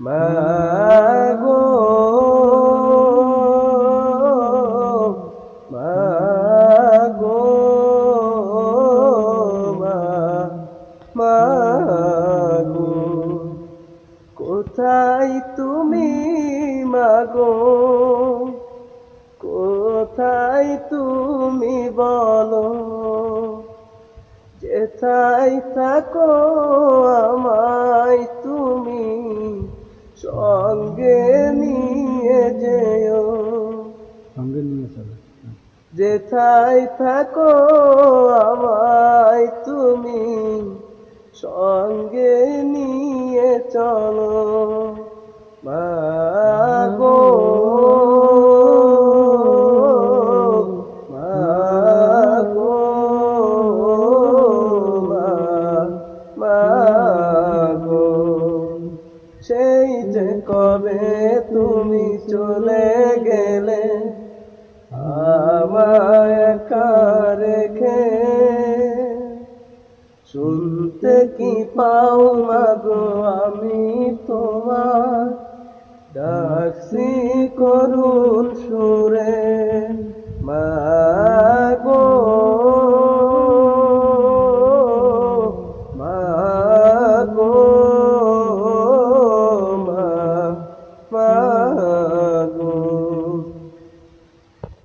মাগো মাগো মাগো কোথায় তুমি মাগো কোথায় তুমি বলো? যেথায় থাকো আমায় যেথায় থাকো আমায় তুমি সঙ্গে নিয়ে চলো। মাগো সেই যে কবে তুমি চলে গেলে আমায় একা শুনতে কি পাও মাগো? আমি তোমার ডাকছি করুন সুরে মাগো। মাগো।